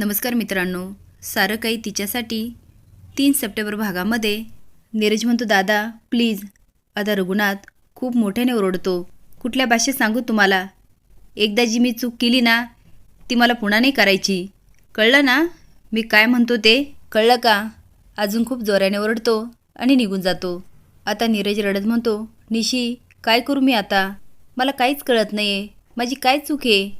नमस्कार मित्रांनो. सारं काही तिच्यासाठी तीन सप्टेंबर भागामध्ये नीरज म्हणतो दादा प्लीज आता रघुनाथ खूप मोठ्याने ओरडतो. कुठल्या भाषेत सांगू तुम्हाला? एकदा जी मी चूक केली ना ती मला पुन्हा नाही करायची. कळलं ना? मी काय म्हणतो ते? कळलं का? अजून खूप जोराने ओरडतो आणि निघून जातो. आता नीरज रडत म्हणतो निशी काय करू मी आता? मला काहीच कळत नाही आहे माझी काय चूक आहे?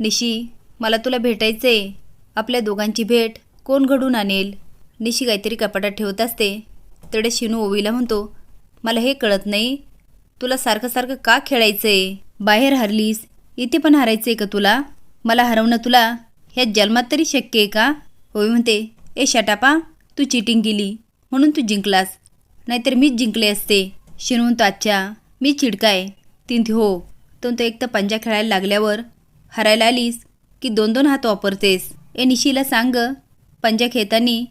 निशी मला तुला भेटायचं आहे आपल्या दोघांची भेट कोण घडून आणेल? निशी काहीतरी कपाटात ठेवत असते. तेवढे शिनू ओवीला म्हणतो मला हे कळत नाही. तुला सारखं सारखं का खेळायचं आहे बाहेर हरलीस? इथे पण हरायचं आहे का तुला? मला हरवणं तुला ह्या जन्मात तरी शक्य आहे का? ओवी म्हणते ए शटापा तू चिटिंग केली म्हणून तू जिंकलास. नाहीतर मीच जिंकले असते. शिनू म्हणतो अच्छा मी चिडकाय तीन हो तो एक तर पंजा खेळायला लागल्यावर हरायला आलीस की दोन दोन हात वापरतेस. ए निशीला सांग पंजा खेळताना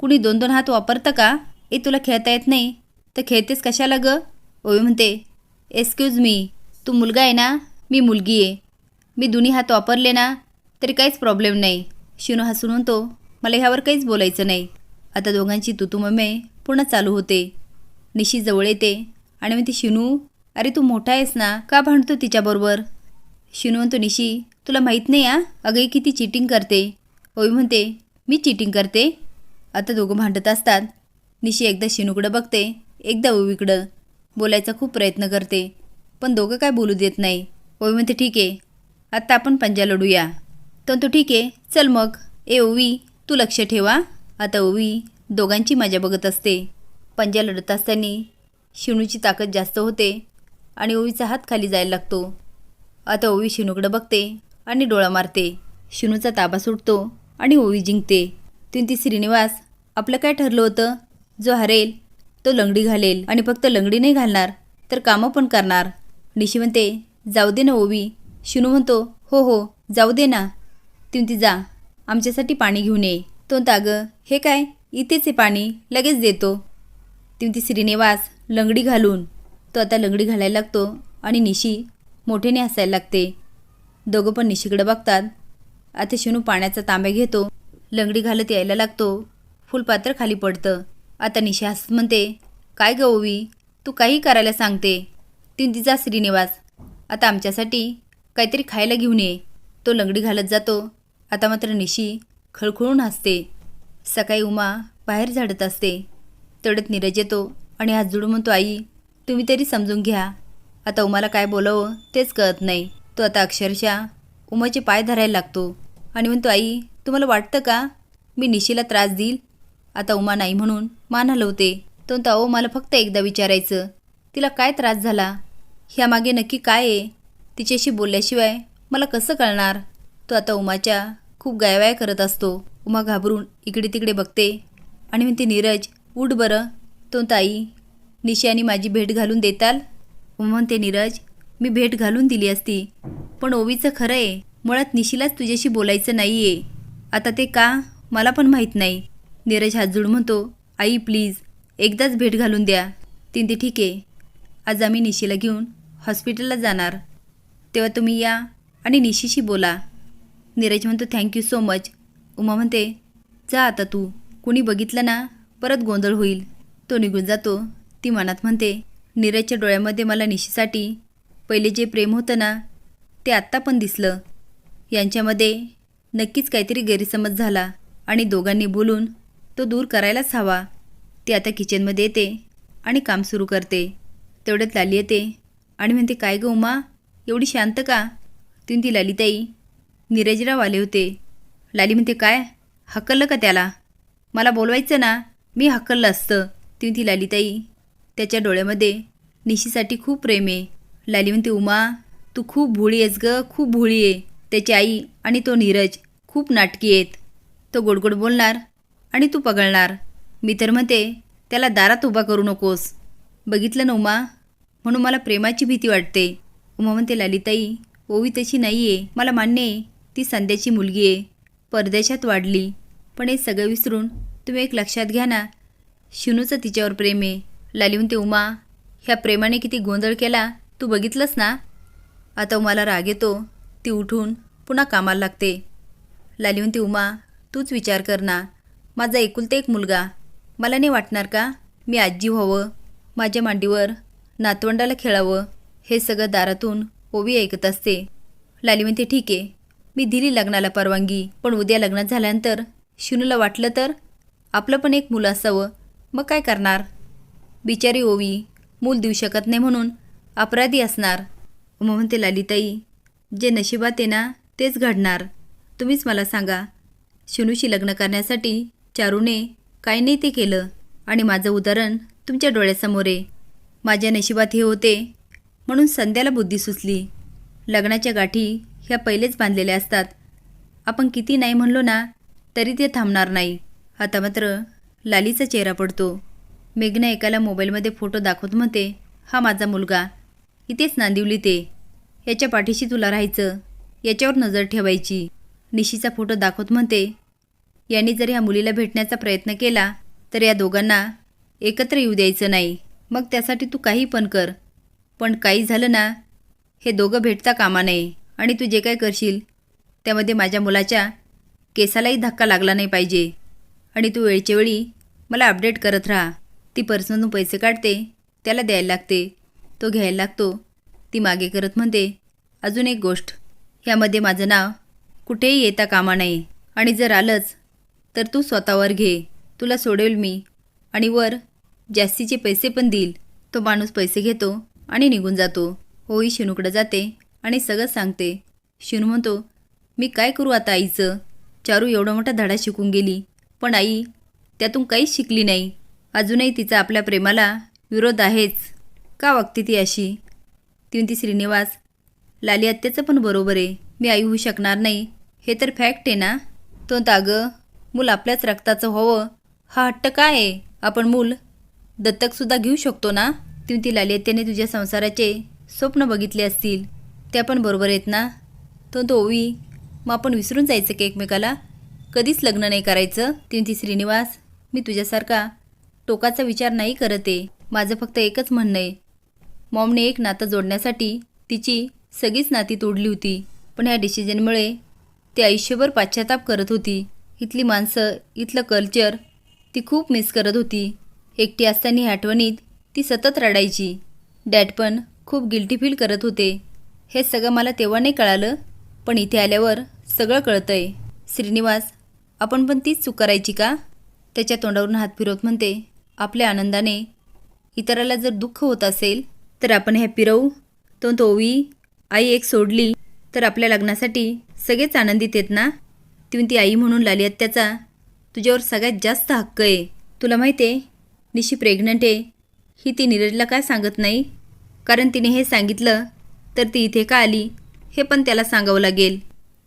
कुणी दोन दोन हात वापरतं का? ए तुला खेळता येत नाही. तर खेळतेस कशाला ग? ओवी म्हणते एक्सक्यूज मी तू मुलगा आहे ना? मी मुलगी आहे. मी दोन्ही हात वापरले ना तरी काहीच प्रॉब्लेम नाही. शिनू हसून म्हणतो मला ह्यावर काहीच बोलायचं नाही. आता दोघांची तुतुममे पुन्हा चालू होते. निशी जवळ येते आणि म्हणते शिनू अरे तू मोठा आहेस ना? का भांडतो तिच्याबरोबर? शिनू म्हणतो निशी तुला माहीत नाही आ अगं ही किती चिटिंग करते. ओवी म्हणते मी चिटिंग करते. आता दोघं भांडत असतात. निशी एकदा शिनूकडं बघते एकदा ओवीकडं बोलायचा खूप प्रयत्न करते पण दोघं काय बोलू देत नाही. ओवी म्हणते ठीक आहे. आत्ता आपण पंजा लढूया. तर तो ठीक आहे. चल मग. ए ओवी तू लक्ष ठेवा. आता ओवी दोघांची मजा बघत असते. पंजा लढत असताना शिणूची ताकद जास्त होते आणि ओवीचा हात खाली जायला लागतो. आता ओवी शिनूकडं बघते आणि डोळा मारते. शिनूचा ताबा सुटतो. आणि ओवी जिंकते. तीन ती श्रीनिवास आपलं काय ठरलं होतं? जो हरेल तो लंगडी घालेल. आणि फक्त लंगडी नाही घालणार तर कामं पण करणार. निशी म्हणते जाऊ दे ना ओवी. शिनू म्हणतो हो हो जाऊ दे ना. तिमती जा आमच्यासाठी पाणी घेऊन ये. तो तागं हे काय? इथेच हे पाणी लगेच देतो. तिमती श्रीनिवास लंगडी घालून. तो आता लंगडी घालायला लागतो आणि निशी मोठ्याने हसायला लागते. दोघं पण निशीकडे बघतात. आता शिनू पाण्याचा तांब्या घेतो लंगडी घालत यायला लागतो. फुलपात्र खाली पडतं. आता निशी हसत म्हणते काय ग ओवी? तू काही करायला सांगते. तीन तिचा श्रीनिवास. आता आमच्यासाठी काहीतरी खायला घेऊन ये. तो लंगडी घालत जातो. आता मात्र निशी खळखळून हसते. सकाळी उमा बाहेर झाडत असते. तडत नीरज येतो आणि हात जोडून म्हणतो आई तुम्ही तरी समजून घ्या. आता उमाला काय बोलावं तेच कळत नाही. तो आता अक्षरशः उमाचे पाय धरायला लागतो. आणि म्हणतो आई तुम्हाला वाटतं का? मी निशीला त्रास देईल. आता उमा नाही म्हणून मान हलवते. तो म्हणतो अहो मला फक्त एकदा विचारायचं. तिला काय त्रास झाला? ह्यामागे नक्की काय आहे? तिच्याशी बोलल्याशिवाय मला कसं कळणार? तो आता उमाच्या खूप गायवाय करत असतो. उमा घाबरून इकडे तिकडे बघते. आणि म्हणते नीरज उठ बरं. तो ताई निशी आणि माझी भेट घालून देताल? उमा म्हणते नीरज मी भेट घालून दिली असती. पण ओवीचं खरं आहे मुळात निशीलाच तुझ्याशी बोलायचं नाही आहे आता ते का? मला पण माहीत नाही. नीरज हात म्हणतो आई प्लीज एकदाच भेट घालून द्या. तीन ते ठीक आहे. आज आम्ही निशीला घेऊन हॉस्पिटलला जाणार. तेव्हा तुम्ही या आणि निशीशी बोला. नीरज म्हणतो थँक्यू सो मच. उमा म्हणते जा आता तू. कुणी बघितलं ना परत गोंधळ होईल. तो निघून जातो. ती मनात म्हणते नीरजच्या डोळ्यामध्ये मला निशीसाठी पहिले जे प्रेम होतं ना ते आत्ता पण दिसलं. यांच्यामध्ये नक्कीच काहीतरी गैरसमज झाला आणि दोघांनी बोलून तो दूर करायलाच हवा. ती आता किचनमध्ये येते आणि काम सुरू करते. तेवढ्यात लाली येते आणि म्हणते काय गं उमा एवढी शांत का? तिने ती लालिताई नीरजराव आले होते. लाली म्हणते काय? हकललं का त्याला? मला बोलवायचं ना मी हकललं असतं. तिने ती लालिताई त्याच्या डोळ्यामध्ये निशीसाठी खूप प्रेम आहे. लाली म्हणते उमा तू खूप भोळी आहेस ग खूप भोळी आहे. त्याची आई आणि तो नीरज खूप नाटकी आहेत. तो गोडगोड बोलणार आणि तू पगळणार. मी तर म्हणते त्याला दारात उभा करू नकोस. बघितलं ना उमा? म्हणून मला प्रेमाची भीती वाटते. उमा म्हणते लालिताई ओवी तशी नाही आहे मला मान्य आहे ती संध्याची मुलगी आहे. परदेशात वाढली. पण हे सगळं विसरून तुम्ही एक लक्षात घ्या ना शिनूचं तिच्यावर प्रेम आहे. लाली म्हणते उमा ह्या प्रेमाने किती गोंधळ केला तू बघितलंस ना? आता उमाला राग येतो. ती उठून पुन्हा कामाला लागते. लाली म्हणते उमा तूच विचार कर ना. माझा एकुलता एक मुलगा. मला नाही वाटणार का? मी आजी व्हावं. माझ्या मांडीवर नातवंडाला खेळावं. हे सगळं दारातून ओवी ऐकत असते. लाली म्हणते ठीक आहे. मी दिली लग्नाला परवानगी. पण उद्या लग्नात झाल्यानंतर शिनूला वाटलं तर आपलं पण एक मुलं असावं. मग काय करणार? बिचारी ओवी मूल देऊ शकत नाही म्हणून अपराधी असणार. म्हणते ललिताई जे नशिबात आहे ना तेच घडणार. तुम्हीच मला सांगा. शिनूशी लग्न करण्यासाठी चारूने काय नाही ते केलं. आणि माझं उदाहरण तुमच्या डोळ्यासमोर आहे. माझ्या नशिबात हे होते म्हणून संध्याला बुद्धी सुचली. लग्नाच्या गाठी ह्या पहिलेच बांधलेल्या असतात. आपण किती नाही म्हणलो ना तरी ते थांबणार नाही. आता मात्र लालीचा चेहरा पडतो. मेघना एकाला मोबाईलमध्ये फोटो दाखवत म्हणते हा माझा मुलगा. इथेच नांदिवली ते. याच्या पाठीशी तुला राहायचं. याच्यावर नजर ठेवायची. निशीचा फोटो दाखवत म्हणते यांनी जर ह्या मुलीला भेटण्याचा प्रयत्न केला तर या दोघांना एकत्र येऊ द्यायचं नाही. मग त्यासाठी तू काही पण कर. पण काही झालं ना हे दोघं भेटता कामा नये. आणि तू जे काय करशील त्यामध्ये माझ्या मुलाच्या केसालाही धक्का लागला नाही पाहिजे. आणि तू वेळच्या वेळी मला अपडेट करत राहा. ती पर्सनतून पैसे काढते त्याला द्यायला लागते. तो घ्यायला लागतो. ती मागे करत म्हणते अजून एक गोष्ट. ह्यामध्ये माझं नाव कुठेही येता कामा नाही आणि जर आलंच तर तू स्वतःवर घे. तुला सोडवेल मी. आणि वर जास्तीचे पैसे पण देईल. तो माणूस पैसे घेतो आणि निघून जातो. होई शिनूकडं जाते आणि सगळं सांगते. शिनू म्हणतो मी काय करू आता आईचं? चारू एवढा मोठा धडा शिकून गेली. पण आई त्यातून काहीच शिकली नाही. अजूनही तिचा आपल्या प्रेमाला विरोध आहेच. का वागते ती अशी? ती म्हणती श्रीनिवास लाली आत्याचं पण बरोबर आहे. मी आई होऊ शकणार नाही. हे तर फॅक्ट आहे ना. तो तागं मूल आपल्याच रक्ताचं व्हावं. हा हट्ट काय आहे? आपण मूल दत्तकसुद्धा घेऊ शकतो ना? ती म्हणती लाली आत्याने तुझ्या संसाराचे स्वप्न बघितले असतील. त्या पण बरोबर आहेत ना? तो तो ओवी मग आपण विसरून जायचं की एकमेकाला? कधीच लग्न नाही करायचं. ती म्हणती श्रीनिवास मी तुझ्यासारखा टोकाचा विचार नाही करत आहे. माझं फक्त एकच म्हणणं आहे. मॉमने एक नातं जोडण्यासाठी तिची सगळीच नाती तोडली होती. पण ह्या डिसिजनमुळे ती आयुष्यभर पाश्चाताप करत होती. इथली माणसं इथलं कल्चर ती खूप मिस करत होती. एकटी असताना ह्या आठवणीत ती सतत रडायची. डॅड पण खूप गिल्टी फील करत होते. हे सगळं मला तेव्हा नाही कळालं पण इथे आल्यावर सगळं कळतंय. श्रीनिवास आपण पण तीच चूक करायची का? त्याच्या तोंडावरून हात फिरवत म्हणते आपल्या आनंदाने इतराला जर दुःख होत असेल तर आपण हॅपी राहू तो तोवी आई एक सोडली तर आपल्या लग्नासाठी सगळेच आनंदित आहेत ना? ती आई म्हणून लाली हत्याचा. तुझ्यावर सगळ्यात जास्त हक्क आहे. तुला माहीत आहे निशी प्रेग्नंट आहे. ही ती नीरजला काय सांगत नाही? कारण तिने हे सांगितलं तर ती इथे का आली? हे पण त्याला सांगावं लागेल.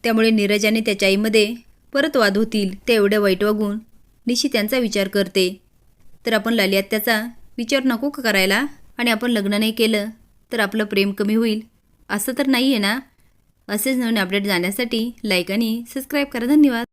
त्यामुळे नीरजाने त्याच्या आईमध्ये परत वाद होतील ते एवढ्या वाईट वागून निशी त्यांचा विचार करते. तर आपण लाली आत्याचा विचार नको का करायला? आणि आपण लग्न नाही केलं तर आपलं प्रेम कमी होईल. असं तर नाही आहे ना? असेच नवीन अपडेट जाण्यासाठी लाईक आणि सबस्क्राईब करा. धन्यवाद.